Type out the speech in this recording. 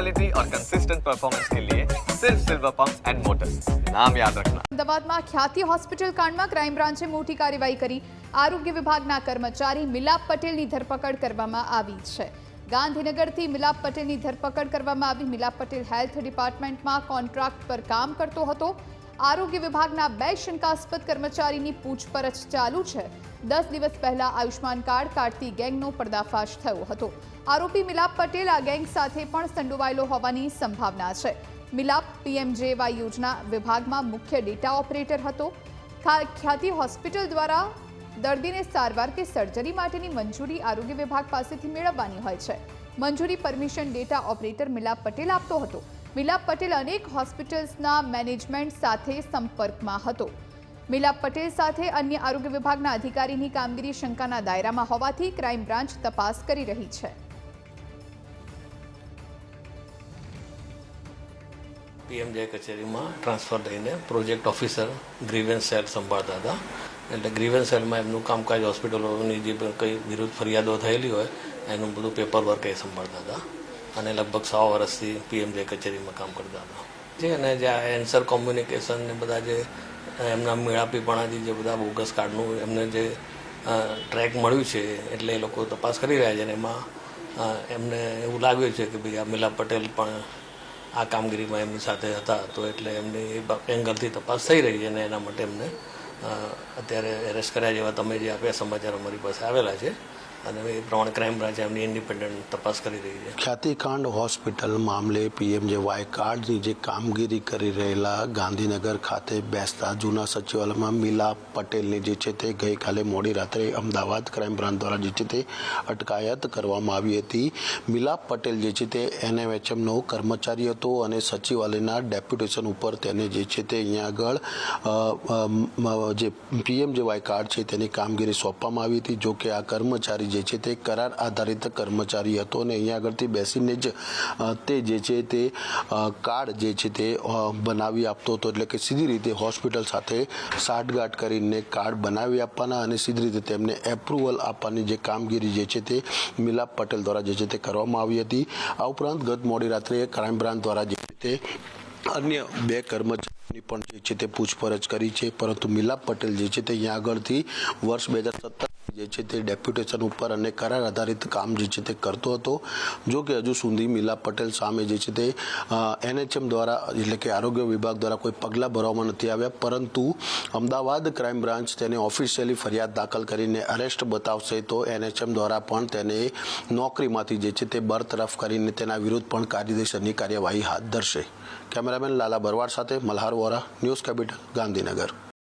Quality और consistent performance के लिए सिर्फ सिल्वर पंप एंड मोटर्स नाम याद रखना અમદાવાદમાં ખ્યાતિ હોસ્પિટલ કાંડમાં ક્રાઇમ બ્રાન્ચે મોટી કાર્યવાહી કરી આરોગ્ય વિભાગના કર્મચારી મિલાપ પટેલની ધરપકડ કરવામાં આવી છે ગાંધીનગરથી મિલાપ પટેલની ધરપકડ કરવામાં આવી મિલાપ પટેલ હેલ્થ ડિપાર્ટમેન્ટમાં કોન્ટ્રાક્ટ પર કામ કરતો હતો આરોગ્ય વિભાગના બે શંકાસ્પદ કર્મચારીની પૂછપરછ ચાલુ છે દસ દિવસ પહેલા આયુષ્માન કાર્ડ કાઢતી ગેંગનો પર્દાફાશ થયો હતો. આરોપી મિલાપ પટેલ આ ગેંગ સાથે પણ સંડોવાયેલો હોવાની સંભાવના છે. મિલાપ પીએમજેવાય યોજના વિભાગમાં મુખ્ય ડેટા ઓપરેટર હતો. ખ્યાતિ હોસ્પિટલ દ્વારા દર્દીને સારવાર કે સર્જરી માટેની મંજૂરી આરોગ્ય વિભાગ પાસેથી મેળવવાની હોય છે. મંજૂરી permission data operator Milap Patel આપતો હતો. મિલાપ પટેલ અનેક હોસ્પિટલ્સના મેનેજમેન્ટ સાથે સંપર્કમાં હતો. મિલાપ પટેલ સાથે અન્ય આરોગ્ય વિભાગના અધિકારીની કામગીરી શંકાના દાયરામાં હોવાથી ક્રાઇમ બ્રાન્ચ તપાસ કરી રહી છે. પીએમજે કચેરીમાં ટ્રાન્સફર થઈને પ્રોજેક્ટ ઓફિસર ગ્રીવન્સ સેલ સંભાળતા હતા. એટલે ગ્રીવન્સ સેલમાં એમનું કામકાજ હોસ્પિટલોની જે કંઈ વિરુદ્ધ ફરિયાદો થયેલી હોય, એનું બધું પેપર વર્ક એ સંભાળતા હતા. અને લગભગ સો વર્ષથી પીએમજે કચેરીમાં કામ કરતા હતા. જે અને જે એન્સર કોમ્યુનિકેશન ને બધા જે એમના મેળાપીપણાથી જે બધા બોગસ કાર્ડનું એમને જે ટ્રેક મળ્યું છે એટલે એ લોકો તપાસ કરી રહ્યા છે અને એમાં એમને એવું લાગ્યું છે કે ભાઈ આ પટેલ પણ આ કામગીરીમાં એમની સાથે હતા, તો એટલે એમની એ એંગલથી તપાસ થઈ રહી છે અને એના માટે એમને અત્યારે એરેસ્ટ કર્યા જેવા તમે જે આપ્યા સમાચાર અમારી પાસે આવેલા છે અને એ પ્રમાણે ક્રાઇમ બ્રાન્ચ એમની ઇન્ડિપેન્ડન્ટ તપાસ કરી રહી છે. ખ્યાતિકાંડ હોસ્પિટલ મામલે પીએમજેવાય કાર્ડની જે કામગીરી કરી રહેલા ગાંધીનગર ખાતે બેસતા જૂના સચિવાલયમાં મીલા પટેલની જે છે તે ગઈકાલે મોડી રાત્રે અમદાવાદ ક્રાઇમ બ્રાન્ચ દ્વારા જે છે તે અટકાયત કરવામાં આવી હતી. મિલાપ પટેલ જે છે તે એનએમએચએમનો કર્મચારી હતો અને સચિવાલયના ડેપ્યુટેશન ઉપર તેને જે છે તે અહીંયા આગળ જે પીએમ જે પીએમજેવાય કાર્ડ છે તેની કામગીરી સોંપવામાં આવી હતી, જો કે આ કર્મચારી જે છે તે કરાર આધારિત કર્મચારી હતો અને અહીંયા આગળથી બેસીને જ તે જે છે તે કાર્ડ જે છે તે બનાવી આપતો હતો. એટલે કે સીધી રીતે હોસ્પિટલ સાથે સાઠગાંઠ કરીને કાર્ડ બનાવી આપવાના અને સીધી રીતે તેમને એપ્રુવલ આપવાની જે કામગીરી જે છે તે મિલાપ પટેલ દ્વારા જે છે તે કરવામાં આવી હતી. આ ઉપરાંત ગત મોડી રાત્રે ક્રાઇમ બ્રાન્ચ દ્વારા જે છે તે અન્ય બે કર્મચારીની પણ જે છે તે પૂછપરછ કરી છે. પરંતુ મિલાપ પટેલ જે છે તે અહીંયા આગળથી વર્ષ બે હજાર સત્તર જે છે તે ડેપ્યુટેશન ઉપર અને કરાર આધારિત કામ જે છે તે કરતો હતો. જો કે હજુ સુધી મિલા પટેલ સામે જે છે તે એનએચએમ દ્વારા એટલે કે આરોગ્ય વિભાગ દ્વારા કોઈ પગલાં ભરવામાં નથી આવ્યા. પરંતુ અમદાવાદ ક્રાઇમ બ્રાન્ચ તેને ઓફિશિયલી ફરિયાદ દાખલ કરીને અરેસ્ટ બતાવશે તો એનએચએમ દ્વારા પણ તેને નોકરીમાંથી જે છે તે બરતરફ કરીને તેના વિરુદ્ધ પણ કાયદેસરની કાર્યવાહી હાથ ધરશે. કેમેરામેન લાલા બરવાડ સાથે મલ્હાર વોરા, ન્યૂઝ કેપિટલ ગાંધીનગર.